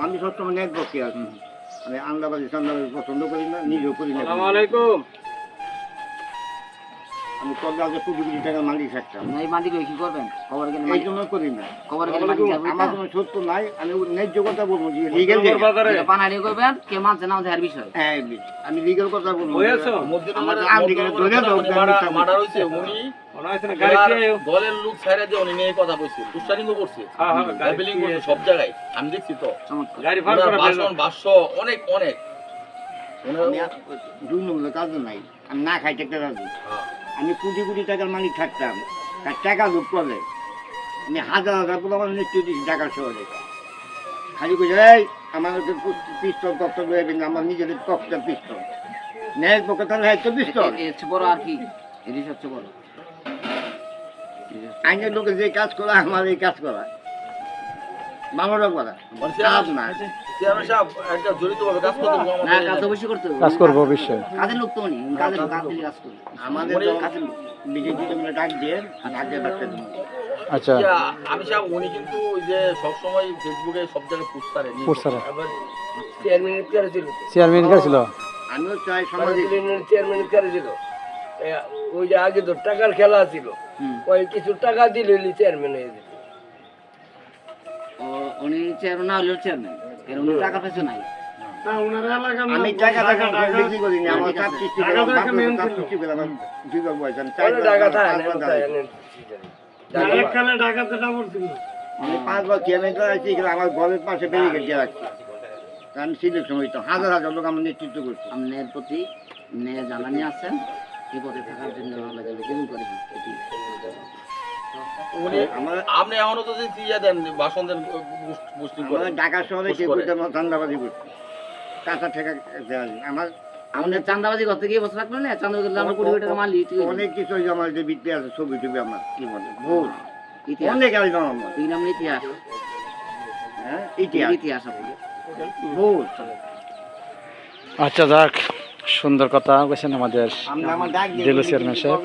আমি সবসময় নেট পক্ষে আছি। আমি আন্দাবাজি সান্দাবাজি পছন্দ করি না নিজেও করি না। আমি কবে আগে কোটি কোটি টাকার মালিক থাকতাম এই মালিক কি করবেন? খবর গেলে এই জন্য করি না। খবর গেলে মালিক আমার কোনো সত্য নাই আমি ন্যায্য কথা বলব যে লিগেল বাজারে? করবেন কে মানছে না দেওয়ার বিষয়। হ্যাঁ আমি লিগেল কথা বলব। হয়েছো আমাদের আমেরিকানে ধরে দাও মার্ডার হয়েছে উনি মনে হয়েছে না গাড়ি দিয়ে আয়ো। দলের লোক ছাইরা দিয়ে উনি নিয়ে কথা বলছে দুষ্টারিংও করছে। হ্যাঁ, হ্যাঁ, গাড়ি ব্যাবেলিং দিয়ে করছে সব জায়গায় আমি দেখছি তো। চমৎকার। গাড়ি ফার ওনার করে ভাষণ ভাষ্য অনেক অনেক। ওনার- আমি আর দুই নম্বর কাজ নাই আমি না খাই টাকা রাখব হ্যাঁ। আমি কোটি কোটি টাকার মালিক থাকতাম। তার টাকা লোক করলে। আমি হাজার হাজার করে আমার নিশ্চয় দিচ্ছি টাকার শহরে। খালি করে এই আমার পিস্তল তত্ত্ব লয়ে কিন্তু আমার নিজেদের তত্ত্বের পিস্তল। ন্যায়ের পক্ষে তাহলে হ্যাঁ তো পিস্তল। হচ্ছে বড় আর কি? এটি সবচেয়ে বড়। আইনের লোকে যে কাজ করা আমার এই কাজ করা। বাংলা করা। কাজ না। চেয়ারম্যান সাহেব কাজ করতে হবে। না আমাদের কাজ তো অবশ্যই করতে হবে। কাজ করব অবশ্যই। কাজের লোক তো উনি কাজের লোক কাজ কাজ করবে। আমাদের কাজের লোক। বিজেপি মিলে ডাক দিয়ে ডাক দিয়ে ডাক্তার আচ্ছা। আমি সাহেব উনি কিন্তু ওই যে সবসময় ফেসবুকে সব জায়গায় পোস্ট করে। পোস্ট করে। চেয়ারম্যানের চেয়ারে ছিল। চেয়ারম্যান কে ছিল? আমিও চাই ছিল। ওই যে আগে তো টাকার খেলা ছিল। ওই কিছু টাকা দিলে চেয়ারম্যান হয়ে যেত। উনি চেয়ারম্যান না হলেও চেয়ারম্যান কারণ উনি টাকা পয়সা নাই। আমি টাকা টাকা বেশি করি না আমার সৃষ্টি আমি বার চেয়ারম্যান আমার ঘরের পাশে ব্যারিকেড দিয়ে রাখছি আমি সিলেকশন হইতো হাজার হাজার লোক আমার নেতৃত্ব করছি। আমি ন্যায়ের প্রতি ন্যায় জানানি আছেন পথে থাকার জন্য আমরা করে। এটি উনি আপনি এখনও তো যে দেন ভাষণ দেন পোস্টিং আমার করেন শহরে পোস্ট করতে ধান্দাবাজি করছি। কাঁচা ঠেকা আমার আমাদের চান্দাবাজি করতে গিয়ে বসে রাখল না চান্দাবাজি করলে আমরা কোটি কোটি টাকা মালিক অনেক কিছু আমার যে বৃত্তি আছে ছবি টবি আমার কি বলে বহুত ইতিহাস। অনেক আইলাম আমার। তিন নাম ইতিহাস। হ্যাঁ ইতিহাস। বহুত আচ্ছা যাক সুন্দর কথা বলছেন আমাদের দিল চেয়ারম্যান সাহেব।